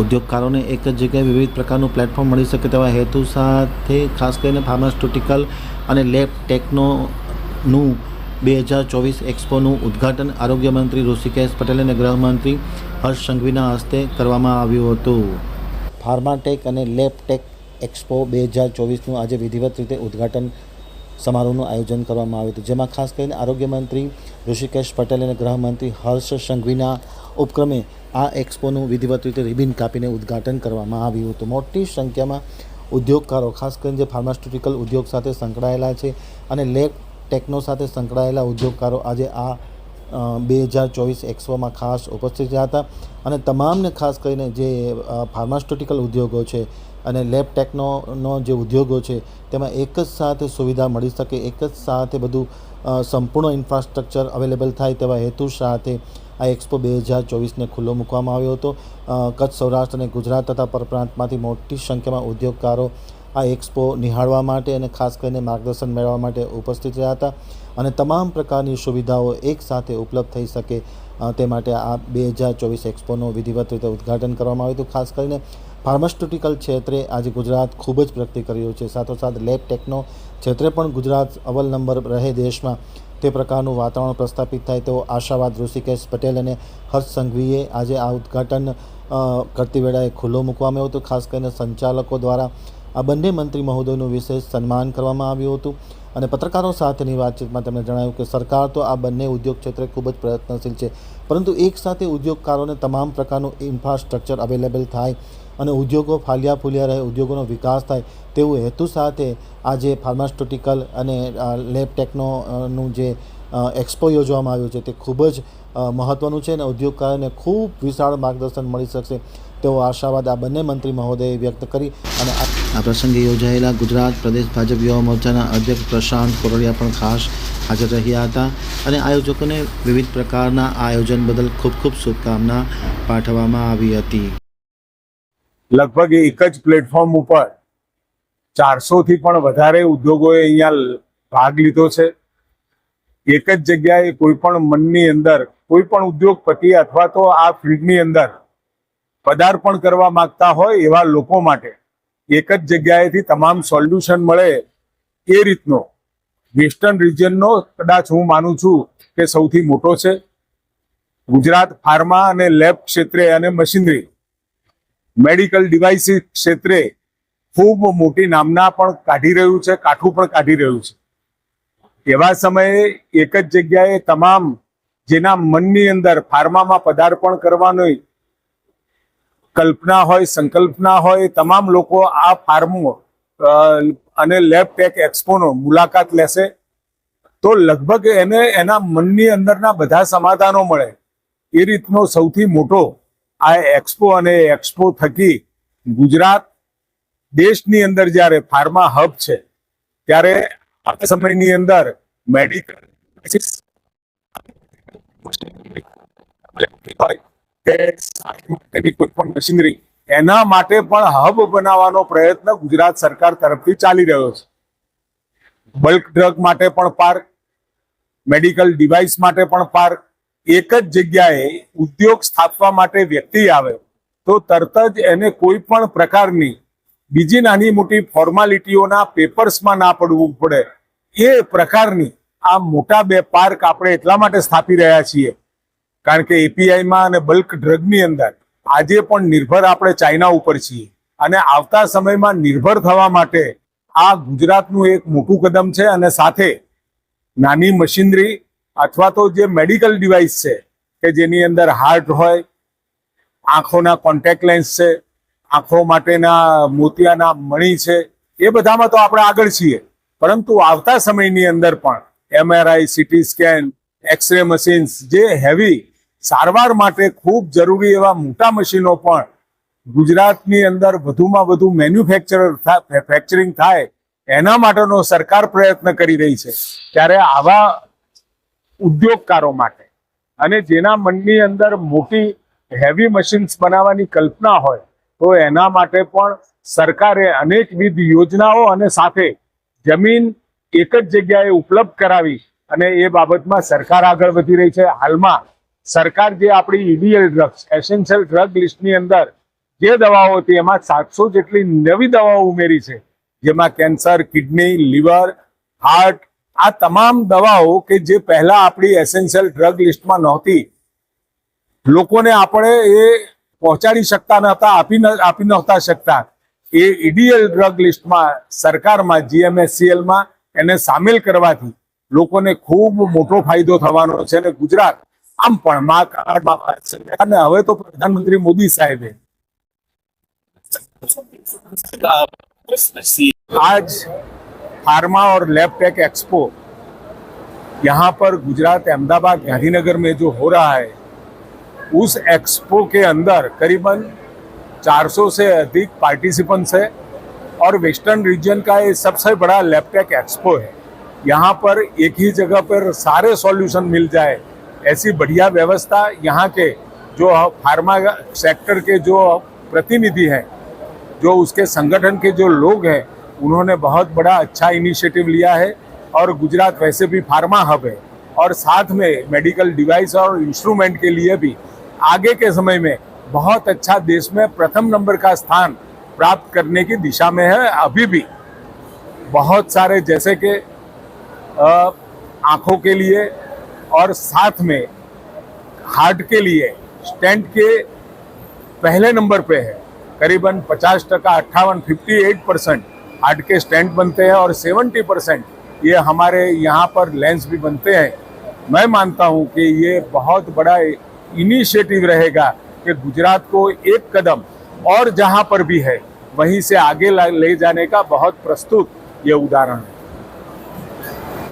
ઉદ્યોગકારોને એક જ જગ્યાએ વિવિધ પ્રકારનું પ્લેટફોર્મ મળી શકે તેવા હેતુ સાથે ખાસ કરીને ફાર્માસ્યુટિકલ અને લેબ ટેકનોનું બે હજાર ચોવીસ એક્સપોનું ઉદ્ઘાટન આરોગ્ય મંત્રી ઋષિકેશ પટેલ અને ગૃહમંત્રી હર્ષ સંઘવીના હસ્તે કરવામાં આવ્યું હતું. ફાર્માટેક અને લેબ ટેક એક્સપો બે હજાર ચોવીસનું આજે વિધિવત રીતે ઉદ્ઘાટન સમારોહનું આયોજન કરવામાં આવ્યું હતું. જેમાં ખાસ કરીને આરોગ્ય મંત્રી ઋષિકેશ પટેલ અને ગૃહમંત્રી હર્ષ સંઘવીના ઉપક્રમે આ એક્સપોનું વિધિવત રીતે રિબિન કાપીને ઉદ્ઘાટન કરવામાં આવ્યું હતું. મોટી સંખ્યામાં ઉદ્યોગકારો, ખાસ કરીને જે ફાર્માસ્યુટિકલ ઉદ્યોગ સાથે સંકળાયેલા છે અને લેબ ટેકનો સાથે સંકળાયેલા ઉદ્યોગકારો આજે આ બે હજાર ચોવીસ એક્સપોમાં ખાસ ઉપસ્થિત રહ્યા હતા. અને તમામને ખાસ કરીને જે ફાર્માસ્યુટિકલ ઉદ્યોગો છે અને લેબ ટેકનોનો જે ઉદ્યોગો છે, તેમાં એક જ સાથે સુવિધા મળી શકે, એક જ સાથે બધું સંપૂર્ણ ઇન્ફ્રાસ્ટ્રક્ચર અવેલેબલ થાય તેવા હેતુ સાથે આ એક્સપો બે હજાર ચોવીસને ખુલ્લો મૂકવામાં આવ્યો હતો. કચ્છ સૌરાષ્ટ્ર અને ગુજરાત તથા પરપ્રાંતમાંથી મોટી સંખ્યામાં ઉદ્યોગકારો આ એક્સપો નિહાળવા માટે અને ખાસ કરીને માર્ગદર્શન મેળવવા માટે ઉપસ્થિત રહ્યા હતા. અને તમામ પ્રકારની સુવિધાઓ એકસાથે ઉપલબ્ધ થઈ શકે તે માટે આ બે હજાર ચોવીસ એક્સપોનું વિધિવત રીતે ઉદ્ઘાટન કરવામાં આવ્યું હતું. ખાસ કરીને ફાર્માસ્યુટિકલ ક્ષેત્રે આજે ગુજરાત ખૂબ જ પ્રગતિ કરી રહ્યું છે. સાથોસાથ લેબ ટેકનો ક્ષેત્રે પણ ગુજરાત અવ્વલ નંબર રહે દેશમાં. તે પ્રકારનું વાતાવરણ પ્રસ્થાપિત થાય તેવો આશાવાદ ઋષિકેશ પટેલ અને હર્ષ સંઘવીએ આજે આ ઉદ્ઘાટન કરતી વેળાએ ખુલ્લો મૂકવામાં આવ્યો હતો. ખાસ કરીને સંચાલકો દ્વારા આ બંને મંત્રી મહોદયનું વિશેષ સન્માન કરવામાં આવ્યું હતું. અને પત્રકારો સાથેની વાતચીતમાં તેમણે જણાવ્યું કે સરકાર તો આ બંને ઉદ્યોગ ક્ષેત્રે ખૂબ જ પ્રયત્નશીલ છે, પરંતુ એક સાથે ઉદ્યોગકારોને તમામ પ્રકારનું ઇન્ફ્રાસ્ટ્રક્ચર અવેલેબલ થાય અને ઉદ્યોગો ફાલિયા ફૂલિયા રહે, ઉદ્યોગોનો વિકાસ થાય, તેવું હેતુ સાથે આજે ફાર્માસ્યુટિકલ અને લેબ ટેકનોનું જે એક્સપો યોજવામાં આવ્યું છે તે ખૂબ જ મહત્ત્વનું છે અને ઉદ્યોગકારોને ખૂબ વિશાળ માર્ગદર્શન મળી શકશે તેવો આશાવાદ આ બંને મંત્રી મહોદયે વ્યક્ત કરી અને આ પ્રસંગે યોજાયેલા ગુજરાત પ્રદેશ ભાજપ યુવા મોરચાના અધ્યક્ષ પ્રશાંત કોરડિયા પણ ખાસ હાજર રહ્યા હતા અને આયોજકોને વિવિધ પ્રકારના આયોજન બદલ ખૂબ ખૂબ શુભકામના પાઠવવામાં આવી હતી. લગભગ એક જ પ્લેટફોર્મ ઉપર ચારસો થી પણ વધારે ઉદ્યોગોએ અહીંયા ભાગ લીધો છે. એક જ જગ્યાએ કોઈ પણ મનની અંદર, કોઈ પણ ઉદ્યોગપતિ અથવા તો આ ફિલ્ડની અંદર પદાર્પણ કરવા માંગતા હોય એવા લોકો માટે એક જ જગ્યાએથી તમામ સોલ્યુશન મળે એ રીતનો. વેસ્ટર્ન રિજનનો કદાચ હું માનું છું કે સૌથી મોટો છે. ગુજરાત ફાર્મા અને લેબ ક્ષેત્રે અને મશીનરી મેડિકલ ડિવાઇસીસ ક્ષેત્રે ખૂબ મોટી નામના પણ કાઢી રહ્યું છે, કાઠું પણ કાઢી રહ્યું છે. એવા સમયે એક જ જગ્યાએ તમામ જેના મનની અંદર ફાર્મામાં પદાર્પણ કરવાની કલ્પના હોય, સંકલ્પના હોય તમામ લોકો આ ફાર્મો અને લેબ ટેક એક્સપોનો મુલાકાત લેશે. તો લગભગ એને, એના મનની અંદરના બધા સમાધાનો મળે. એ રીતનો સૌથી મોટો આ એક્સપો અને એક્સપો થકી ગુજરાત દેશની અંદર જ્યારે ફાર્મા હબ છે, ત્યારે આ સમયની અંદર મેડિકલ પણ મશીનરી. એના માટે પણ હબ બનાવવાનો પ્રયત્ન ગુજરાત સરકાર તરફથી ચાલી રહ્યો છે. બલ્ક ડ્રગ માટે પણ પાર્ક, મેડિકલ ડિવાઇસ માટે પણ પાર્ક, એક જ જગ્યાએ ઉદ્યોગ સ્થાપવા માટે વ્યક્તિ આવે, તો તરત જ એને કોઈ પણ પ્રકારની બીજી નાની મોટી ફોર્માલિટીઓના પેપર્સમાં ના પડવું પડે. એ પ્રકારની આ મોટા બે પાર્ક આપણે એટલા માટે સ્થાપી રહ્યા છીએ. કારણ કે એપીઆઈમાં અને બલ્ક ડ્રગની અંદર આજે પણ નિર્ભર આપણે ચાઇના ઉપર છીએ. અને આવતા સમયમાં નિર્ભર થવા માટે આ ગુજરાતનું એક મોટું કદમ છે અને સાથે નાની મશીનરી અથવા તો જે મેડિકલ ડિવાઇસ છે કે જેની અંદર હાર્ટ હોય, આંખોના કોન્ટેક્ટ લેન્સ છે, આંખો માટેના મોતિયાના મણી છે, એ બધામાં તો આપણે આગળ છીએ. પરંતુ આવતા સમયની અંદર પણ MRI CT scan x ray machines જે હેવી સારવાર માટે ખૂબ જરૂરી એવા મોટા મશીનો પણ ગુજરાતની અંદર વધુમાં વધુ મેન્યુફેક્ચર ફેક્ચરિંગ થાય, એના માટેનો સરકાર પ્રયત્ન કરી રહી છે. ત્યારે આવા ઉદ્યોગકારો માટે અને જેના મનની અંદર મોટી હેવી મશીન્સ બનાવવાની કલ્પના હોય, તો એના માટે પણ સરકારે અનેકવિધ યોજનાઓ અને સાથે જમીન એક જ જગ્યાએ ઉપલબ્ધ કરાવી અને એ બાબતમાં સરકાર આગળ વધી રહી છે. હાલમાં સરકાર જે આપણી ઈડીએલ ડ્રગ્સ એસેન્શિયલ ડ્રગ લિસ્ટની અંદર જે દવાઓ હતી, એમાં સાતસો જેટલી નવી દવાઓ ઉમેરી છે. જેમાં કેન્સર, કિડની, લીવર, હાર્ટ, આ તમામ દવાઓ કે જે પહેલા આપણી એસેન્શિયલ ડ્રગ લિસ્ટમાં નહોતી, લોકોને આપણે એ પહોંચાડી શકતા નહોતા, આપી આપી નહોતા શકતા. એ ઈડીએલ ડ્રગ લિસ્ટમાં સરકારમાં જીએમએસસીએલમાં એને સામેલ કરવાથી લોકોને ખૂબ મોટો ફાયદો થવાનો છે. અને ગુજરાત આમ પણ મા કાર્ડ અને હવે તો પ્રધાનમંત્રી મોદી સાહેબે आज फार्मा और लैब टेक एक्सपो यहाँ पर गुजरात अहमदाबाद गांधीनगर में जो हो रहा है उस एक्सपो के अंदर करीबन 400 से अधिक पार्टिसिपेंट्स है और वेस्टर्न रीजन का ये सबसे बड़ा लैबटेक एक्सपो है यहाँ पर एक ही जगह पर सारे सॉल्यूशन मिल जाए ऐसी बढ़िया व्यवस्था यहाँ के जो फार्मा सेक्टर के जो प्रतिनिधि हैं, जो उसके संगठन के जो लोग हैं, उन्होंने बहुत बड़ा अच्छा इनिशिएटिव लिया है और गुजरात वैसे भी फार्मा हब है और साथ में मेडिकल डिवाइस और इंस्ट्रूमेंट के लिए भी आगे के समय में बहुत अच्छा देश में प्रथम नंबर का स्थान प्राप्त करने की दिशा में है। अभी भी बहुत सारे जैसे कि आँखों के लिए और साथ में हार्ट के लिए स्टेंट के पहले नंबर पे है। करीबन 50 टका, अट्ठावन फिफ्टी एट परसेंट हार्ट के स्टेंट बनते हैं और 70 परसेंट ये हमारे यहाँ पर लेंस भी बनते हैं। मैं मानता हूँ कि ये बहुत बड़ा इनिशिएटिव रहेगा कि गुजरात को एक कदम और जहाँ पर भी है, वहीं से आगे ले जाने का बहुत प्रस्तुत ये उदाहरण है।